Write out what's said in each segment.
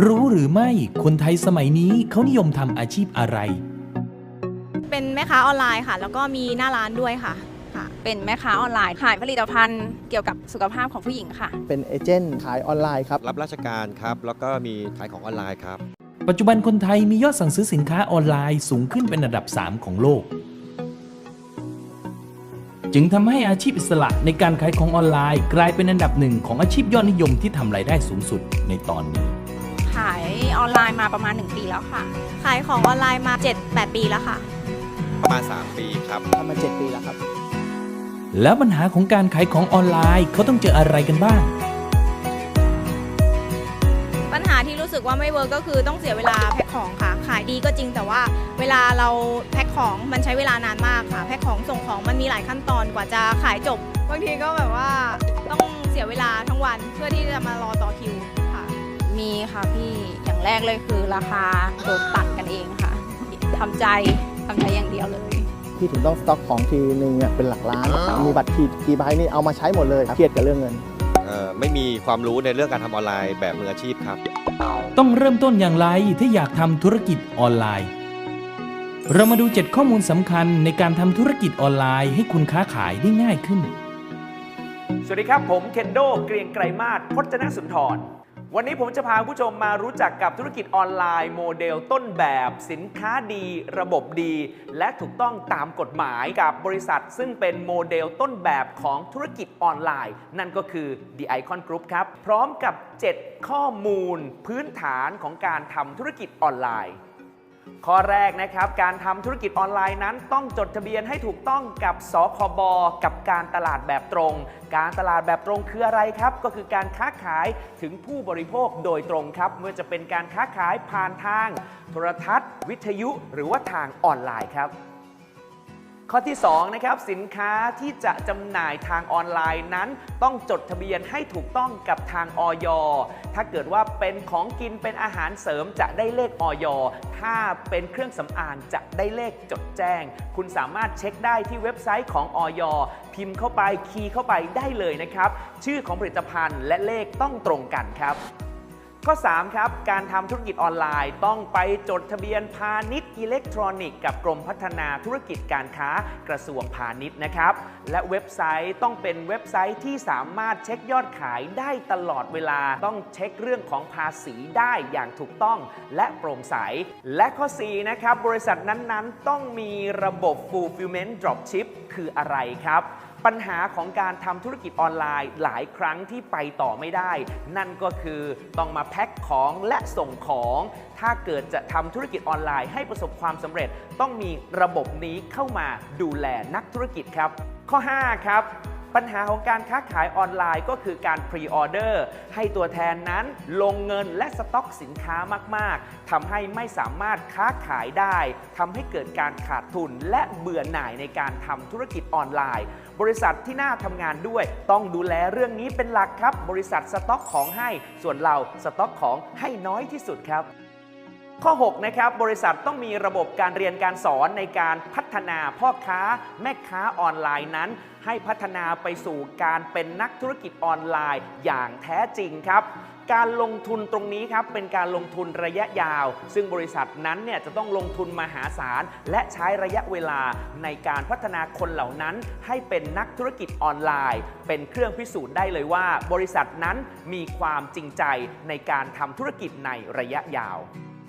รู้หรือไม่คนไทยสมัยนี้เขานิยมทำอาชีพอะไร เป็นแม่ค้าออนไลน์ค่ะ แล้วก็มีหน้าร้านด้วยค่ะค่ะ เป็นแม่ค้าออนไลน์ขายผลิตภัณฑ์เกี่ยวกับสุขภาพของผู้หญิงค่ะ เป็นเอเจนต์ขายออนไลน์ครับ รับราชการครับ แล้วก็มีขายของออนไลน์ครับ ปัจจุบันคนไทยมียอดสั่งซื้อสินค้าออนไลน์สูงขึ้นเป็นอันดับ 3 ของโลก จึงทำให้อาชีพอิสระในการขายของออนไลน์ กลายเป็นอันดับหนึ่งของอาชีพยอดนิยมที่ทำรายได้สูงสุดในตอนนี้ ขายออนไลน์มาประมาณ 1 ปีแล้วค่ะ ขายของออนไลน์มา 7-8 ปีแล้วค่ะ ประมาณ 3 ปีครับทำมา 7 ปีแล้วครับ แล้วปัญหาของการขายของออนไลน์เขาต้องเจออะไรกันบ้าง ปัญหาที่รู้สึกว่าไม่เวิร์กก็คือต้องเสียเวลาแพ็คของค่ะ ขายดีก็จริงแต่ว่าเวลาเราแพ็คของมันใช้เวลานานมากค่ะ แพ็คของส่งของมันมีหลายขั้นตอนกว่าจะขายจบบางทีก็แบบว่าต้องเสียเวลาทั้งวันเพื่อที่จะมารอต่อคิวค่ะ มีค่ะพี่อย่างแรกเลยคือราคาโดนตัดกันเองค่ะทำใจทำใจอย่างเดียวเลย พี่ถึงต้องสต็อกของทีนึงเนี่ยเป็นหลักล้าน มีบัตรขีดกี่ใบนี่เอามาใช้หมดเลยครับเครียดกับเรื่องเงิน เอ่อไม่มีความรู้ในเรื่องการทำออนไลน์แบบมืออาชีพครับ ต้องเริ่มต้นอย่างไรถ้าอยากทำธุรกิจออนไลน์ เรามาดู 7 ข้อมูลสำคัญในการทำธุรกิจออนไลน์ให้คุณค้าขายได้ง่ายขึ้น สวัสดีครับ ผมเคนโด เกรียงไกรมาศพจนสุนทร วันนี้ผมจะพาผู้ชมมารู้จักกับธุรกิจออนไลน์โมเดลต้นแบบ สินค้าดี ระบบดี และถูกต้องตามกฎหมายกับบริษัท ซึ่งเป็นโมเดลต้นแบบของธุรกิจออนไลน์ นั่นก็คือ The Icon Group ครับ พร้อมกับ 7 ข้อมูล พื้นฐานของการทำธุรกิจออนไลน์ ข้อแรกนะครับ การทำธุรกิจออนไลน์นั้น ต้องจดทะเบียนให้ถูกต้องกับสคบกับการตลาดแบบตรง การตลาดแบบตรงคืออะไรครับ ก็คือการค้าขายถึงผู้บริโภคโดยตรงครับเมื่อจะเป็นการค้าขายผ่านทาง โทรทัศน์ วิทยุ หรือว่าทางออนไลน์ครับ ข้อที่2นะครับสินค้าที่จะจำหน่ายทางออนไลน์นั้น ต้องจดทะเบียนให้ถูกต้องกับทางออยถ้าเกิดว่าเป็นของกินเป็นอาหารเสริมจะได้เลขออยถ้าเป็นเครื่องสำอางจะได้เลขจดแจ้ง คุณสามารถเช็คได้ที่เว็บไซต์ของออยพิมพ์เข้าไปคีย์เข้าไปได้เลยนะครับ ชื่อของผลิตภัณฑ์และเลขต้องตรงกันครับ ข้อ 3 ครับ การทำธุรกิจออนไลน์ต้องไปจดทะเบียนพาณิชย์อิเล็กทรอนิกส์กับกรมพัฒนาธุรกิจการค้ากระทรวงพาณิชย์นะครับ และเว็บไซต์ต้องเป็นเว็บไซต์ที่สามารถเช็คยอดขายได้ตลอดเวลา ต้องเช็คเรื่องของภาษีได้อย่างถูกต้องและโปร่งใส และข้อ 4 นะครับ บริษัทนั้นๆ ต้องมีระบบ fulfillment dropship คืออะไรครับ ปัญหาของการทำธุรกิจออนไลน์หลายครั้งที่ไปต่อไม่ได้ นั่นก็คือต้องมาแพ็คของและส่งของ ถ้าเกิดจะทำธุรกิจออนไลน์ให้ประสบความสำเร็จ ต้องมีระบบนี้เข้ามาดูแลนักธุรกิจครับ ข้อ 5 ครับ ปัญหาของการค้าขายออนไลน์ก็คือการพรีออเดอร์ให้ตัวแทนนั้นลงเงินและสต็อกสินค้ามาก ๆ ทำให้ไม่สามารถค้าขายได้ทำให้เกิดการขาดทุนและเบื่อหน่ายในการทำธุรกิจออนไลน์ บริษัทที่น่าทำงานด้วย ต้องดูแลเรื่องนี้เป็นหลักครับ บริษัทสต็อกของให้ ส่วนเราสต็อกของให้น้อยที่สุดครับ ข้อ 6 นะครับ บริษัทต้องมีระบบการเรียนการสอนในการพัฒนาพ่อค้าแม่ค้าออนไลน์นั้น ให้พัฒนาไปสู่การเป็นนักธุรกิจออนไลน์อย่างแท้จริงครับการลงทุนตรงนี้ครับเป็นการลงทุนระยะยาว ซึ่งบริษัทนั้นเนี่ยจะต้องลงทุนมหาศาล และใช้ระยะเวลาในการพัฒนาคนเหล่านั้น ให้เป็นนักธุรกิจออนไลน์ เป็นเครื่องพิสูจน์ได้เลยว่า บริษัทนั้นมีความจริงใจในการทำธุรกิจในระยะยาว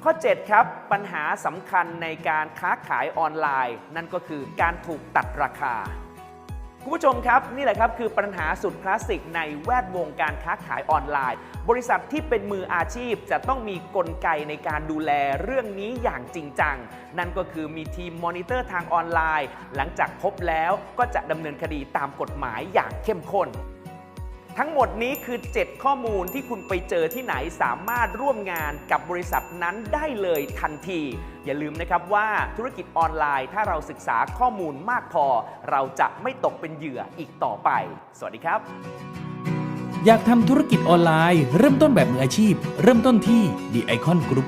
ข้อ 7 ครับ ปัญหาสำคัญในการค้าขายออนไลน์ นั่นก็คือการถูกตัดราคา คุณผู้ชมครับ นี่แหละครับคือปัญหาสุดคลาสสิกในแวดวงการค้าขายออนไลน์ บริษัทที่เป็นมืออาชีพจะต้องมีกลไกในการดูแลเรื่องนี้อย่างจริงจัง นั่นก็คือมีทีมมอนิเตอร์ทางออนไลน์ หลังจากพบแล้วก็จะดำเนินคดีตามกฎหมายอย่างเข้มข้น ทั้งหมดนี้คือ 7 ข้อมูลที่คุณไปเจอที่ไหนสามารถร่วมงานกับบริษัทนั้นได้เลยทันที อย่าลืมนะครับว่าธุรกิจออนไลน์ ถ้าเราศึกษาข้อมูลมากพอ เราจะไม่ตกเป็นเหยื่ออีกต่อไป สวัสดีครับ อยากทำธุรกิจออนไลน์ เริ่มต้นแบบมืออาชีพ เริ่มต้นที่ The Icon Group